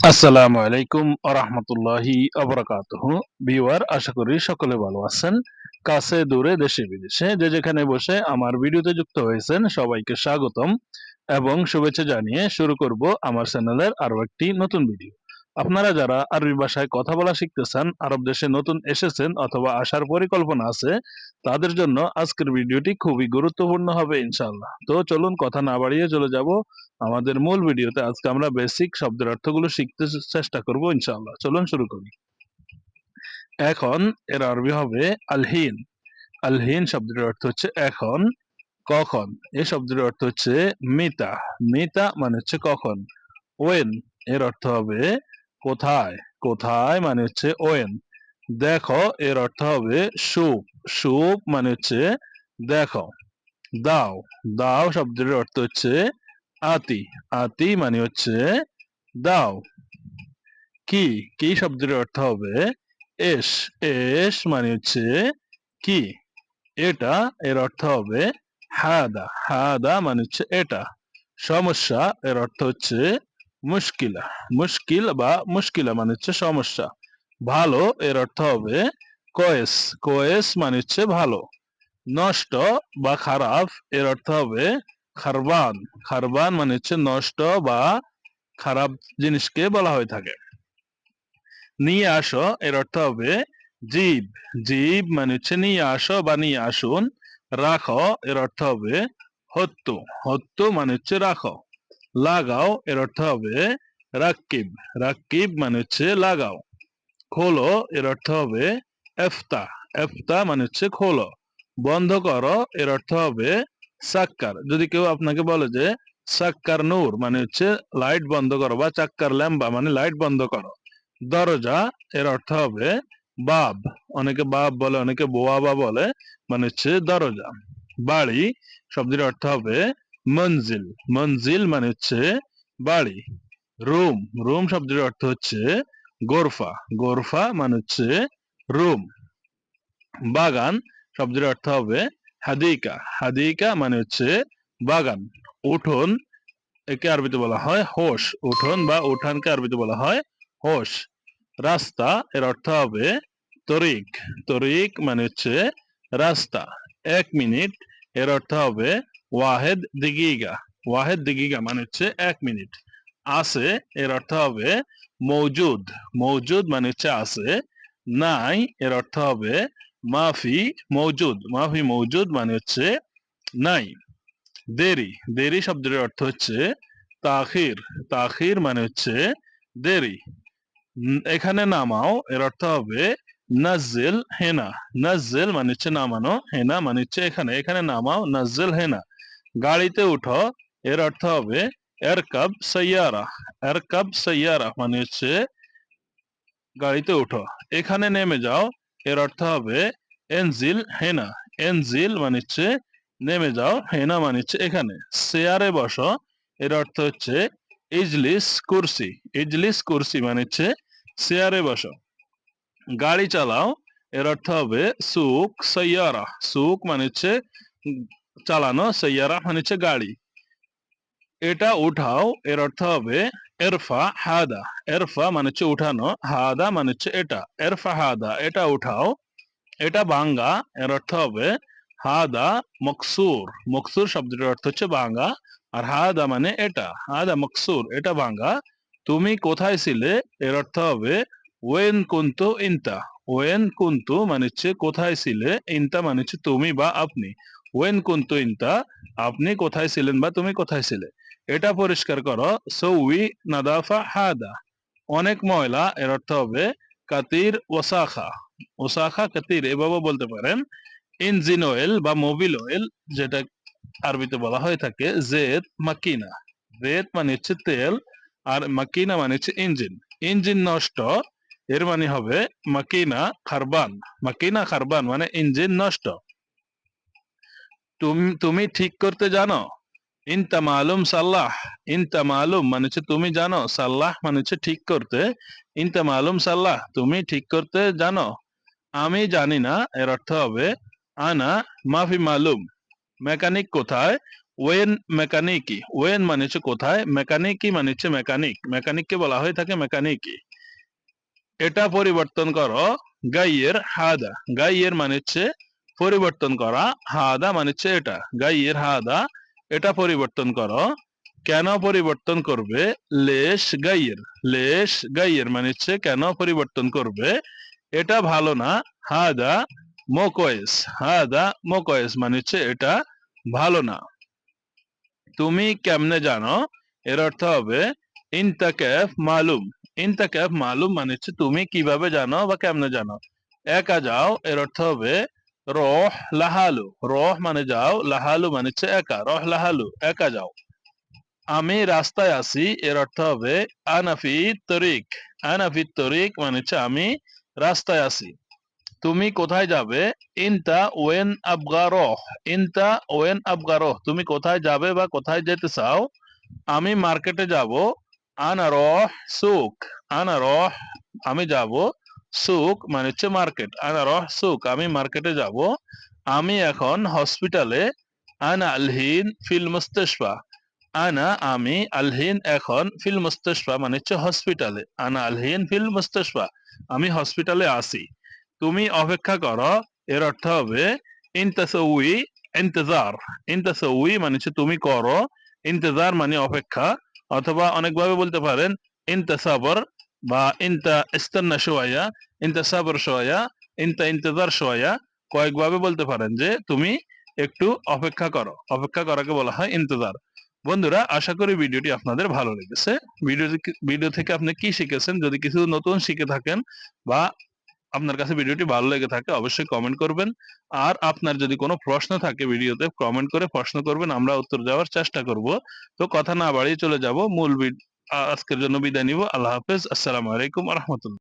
আসসালামু আলাইকুম আরহামতুল্লাহি আবরাকাতুহ। ভিউয়ার, আশা করি সকলে ভালো আছেন। কাছে দূরে দেশে বিদেশে যে যেখানে বসে আমার ভিডিওতে যুক্ত হয়েছেন সবাইকে স্বাগতম এবং শুভেচ্ছা জানিয়ে শুরু করব আমার চ্যানেলের আরও একটি নতুন ভিডিও। আপনারা যারা আরবি ভাষায় কথা বলা শিখতেছেন আরব দেশে নতুন এসেছেন অথবা আসার পরিকল্পনা আছে তাদের জন্য আজকের ভিডিওটি খুবই গুরুত্বপূর্ণ হবে, ইনশাআল্লাহ। তো চলুন কথা না বাড়িয়ে চলে যাব। আমাদের মূল ভিডিওতে আজকে আমরা বেসিক শব্দের অর্থগুলো শিখতে চেষ্টা করব, ইনশাআল্লাহ। চলুন শুরু করি। এখন এর আরবি হবে আলহীন। আলহীন শব্দের অর্থ হচ্ছে এখন, কখন। এই শব্দের অর্থ হচ্ছে মিতা। মিতা মানে হচ্ছে কখন। ওয়েন এর অর্থ হবে কোথায়। কোথায় মানে হচ্ছে ওয়েন। দেখো, এর অর্থ হবে সুপ সুপ মানে হচ্ছে, দেখো, দাও। দাও শব্দের অর্থ হচ্ছে আতি। আতি মানে হচ্ছে দাও। কি? কি শব্দের অর্থ হবে? এস। এস মানে হচ্ছে কি? এটা, এর অর্থ হবে হাদা। হাদা মানে হচ্ছে এটা। সমস্যা, এর অর্থ হচ্ছে মুশকিলা। মুশকিল বা মুশকিলা মানে হচ্ছে সমস্যা। ভালো, এর অর্থ হবে কয়েস। কয়েস মানে হচ্ছে ভালো। নষ্ট বা খারাপ, এর অর্থ হবে খারবান। খারবান মানে হচ্ছে নষ্ট বা খারাপ জিনিসকে বলা হয়ে থাকে। নিয়ে আসো, এর অর্থ হবে জীব। জীব মানে হচ্ছে নিয়ে আসো বা নিয়ে আসুন। রাখো, এর অর্থ হবে হত্য। হত্য মানে হচ্ছে রাখো। লাগাও, এর অর্থ হবে রাকিব রাকিব মানে হচ্ছে লাগাও। খোলো, এর অর্থ হবে এফতা। এফতা মানে হচ্ছে খোলো। বন্ধ করো, এর অর্থ হবে সাক্কার। যদি কেউ আপনাকে বলে যে সাক্কার নূর মানে হচ্ছে লাইট বন্ধ করো বা চাক্কার ল্যাম্বা মানে লাইট বন্ধ করো। দরজা, এর অর্থ হবে বাব। অনেকে বাব বলে, অনেকে বোয়াবা বলে মানে হচ্ছে দরজা। বাড়ি, শব্দের অর্থ হবে মঞ্জিল। মঞ্জিল মানে হচ্ছে বাড়ি। রুম রুম শব্দের অর্থ হচ্ছে গোরফা। গোরফা মানে হচ্ছে রুম। বাগান শব্দের অর্থ হবে হাদিকা। হাদিকা মানে হচ্ছে বাগান। উঠোন একে আরবিতে বলা হয় হোস উঠোন বা উঠানকে আরবিতে বলা হয় হোস রাস্তা এর অর্থ হবে তরিক। তরিক মানে হচ্ছে রাস্তা। এক মিনিট এর অর্থ হবে ওয়াহেদ দিগিগা। ওয়াহেদ দিগিগা মানে হচ্ছে এক মিনিট। আছে, এর অর্থ হবে মৌজুদ মৌজুদ মানে হচ্ছে আছে। নাই, এর অর্থ হবে মাফি মৌজুদ মাফি মৌজুদ মানে হচ্ছে নাই। দেরি। দেরি শব্দের অর্থ হচ্ছে তাখির। তাখির মানে হচ্ছে দেরি। এখানে নামাও, এর অর্থ হবে নাজেল হেনা। নাজেল মানে হচ্ছে নামানো, হেনা মানে হচ্ছে এখানে। এখানে নামাও নাজেল হেনা। গাড়িতে উঠো, এর অর্থ হবে এরকাব সৈয়ারা এরকাব সৈয়ারা মানে হচ্ছে গাড়িতে উঠো এখানে নেমে যাও, এর অর্থ হবে এনজিল হেনা। এনজিল মানে হচ্ছে নেমে যাও, হেনা মানে হচ্ছে এখানে। চেয়ারে বসো, এর অর্থ হচ্ছে ইজলিস কুরসি। ইজলিস কুরসি মানে হচ্ছে চেয়ারে বসো। গাড়ি চালাও, এর অর্থ হবে সুক সৈয়ারা। সুক মানে হচ্ছে চালানো, সৈয়ারা মানে হচ্ছে গাড়ি। এটা উঠাও, এর অর্থ হবে এরফা হাদা। এরফা মানে হচ্ছে উঠানো, হাদা মানে হচ্ছে এটা। এরফা হাদা, এটা উঠাও, এটা বাঙ্গা, এর অর্থ হবে হাদা মকসুর। মকসুর শব্দটির অর্থ হচ্ছে বাঙ্গা, আর হাদা মানে এটা। হাদা মকসুর, এটা বাঙ্গা। তুমি কোথায় ছিলে? এর অর্থ হবে ওয়েন কুন্তু ইনতা। ওয়েন কুন্তু মানে হচ্ছে কোথায় ছিলে? ইনতা মানে হচ্ছে তুমি বা আপনি। ওয়েন কুন্তু ইনতা, আপনি কোথায় ছিলেন বা তুমি কোথায় ছিলে? এটা পরিষ্কার করো। সৌই নাদাফা হাদা। অনেক ময়লা, এর অর্থ হবে কাতির ওসাখা। ওসাখা কাতির, এভাবে বলতে পারেন। ইঞ্জিন অয়েল বা মোবিল অয়েল, যেটা আরবিতে বলা হয়ে থাকে, জেদ মাকিনা। জেদ মানে হচ্ছে তেল, আর মাকিনা মানে হচ্ছে ইঞ্জিন। ইঞ্জিন নষ্ট, এর মানে হবে মাকিনা খারবান। মাকিনা খারবান মানে ইঞ্জিন নষ্ট। তুমি তুমি ঠিক করতে জানো? ইনতা মালুম সাল্লাহ ইনতা মালুম মানে হচ্ছে তুমি জানো, সাল্লাহ মানে হচ্ছে ঠিক করতে, ইনতা মালুম সাল্লাহ তুমি ঠিক করতে জানো। আমি জানি না, এর অর্থ হবে, আনা মাফি মালুম মেকানিক কোথায়? ওয়েন মেকানিকি ওয়েন মানে হচ্ছে কোথায়? মেকানিকি মানে হচ্ছে মেকানিক, মেকানিককে বলা হয়ে থাকে মেকানিকি। এটা পরিবর্তন করো, গাইয়ের হাদা, গাইয়ের মানে হচ্ছে পরিবর্তন করা, হাদা মানে হচ্ছে এটা, গাইয়ের হাদা এটা পরিবর্তন করো। কেন পরিবর্তন করবে? লেশ গাইয়ের লেশ গাইয়ের মানে হচ্ছে কেন পরিবর্তন করবে? এটা ভালো না। হাদা মোকয়েস হাদা মোকয়েস মানে হচ্ছে এটা ভালো না। তুমি কেমনে জানো? এর অর্থ হবে ইনতাকেফ মালুম। ইনতাকেফ মালুম মানে হচ্ছে তুমি কীভাবে জানো বা কেমনে জানো? একা যাও, এর অর্থ হবে রহ লাহালু রহ মানে যাও লাহালু মানে হচ্ছে একা রহ লাহালু একা যাও আমি রাস্তায় আছি এর অর্থ হবে আনাফি তরিক আনাফি তরিক মানে হচ্ছে আমি রাস্তায় আছি তুমি কোথায় যাবে ইনতা ওয়েন আবগারহ ইনতা ওয়েন আবগারহ তুমি কোথায় যাবে বা কোথায় যেতে চাও আমি মার্কেটে যাব আনা রহ সুক আনা রহ আমি যাব সুক মানে হচ্ছে মার্কেট আনা রহ সুক আমি মার্কেটে যাব। আমি এখন হসপিটালে আনা আলহিন ফিল মুস্তাশফা আনা আমি আলহিন এখন ফিল মুস্তাশফা মানে হচ্ছে হসপিটালে আনা আলহিন ফিল মুস্তাশফা আমি হসপিটালে আছি। তুমি অপেক্ষা করো, এর অর্থ হবে, ইনতাসউই, ইন্তজার। ইনতাসউই মানে হচ্ছে তুমি করো, ইন্তজার মানে অপেক্ষা। অথবা অনেকভাবে বলতে পারেন, ইনতাসাবর বা ইনতা ইস্তান্না শোয়া ইনতা সাবর শোয়া ইনতা ইন্তজার শোয়া কয়েকভাবে বলতে পারেন যে তুমি একটু অপেক্ষা করো। অপেক্ষা করাকে বলা হয় ইন্তজার। বন্ধুরা, আশা করি ভিডিওটি আপনাদের ভালো লেগেছে। ভিডিও ভিডিও থেকে আপনি কি শিখেছেন? যদি কিছু নতুন শিখে থাকেন বা আপনার কাছে ভিডিওটি ভালো লেগে থাকে, অবশ্যই কমেন্ট করবেন। আর আপনার যদি কোনো প্রশ্ন থাকে ভিডিওতে কমেন্ট করে প্রশ্ন করবেন, আমরা উত্তর দেওয়ার চেষ্টা করব। তো কথা না বাড়িয়ে চলে যাব মূল আজকের জন্য বিদায় নিব। আল্লাহ হাফেজ। আসসালামু আলাইকুম রহমতুল্লাহ।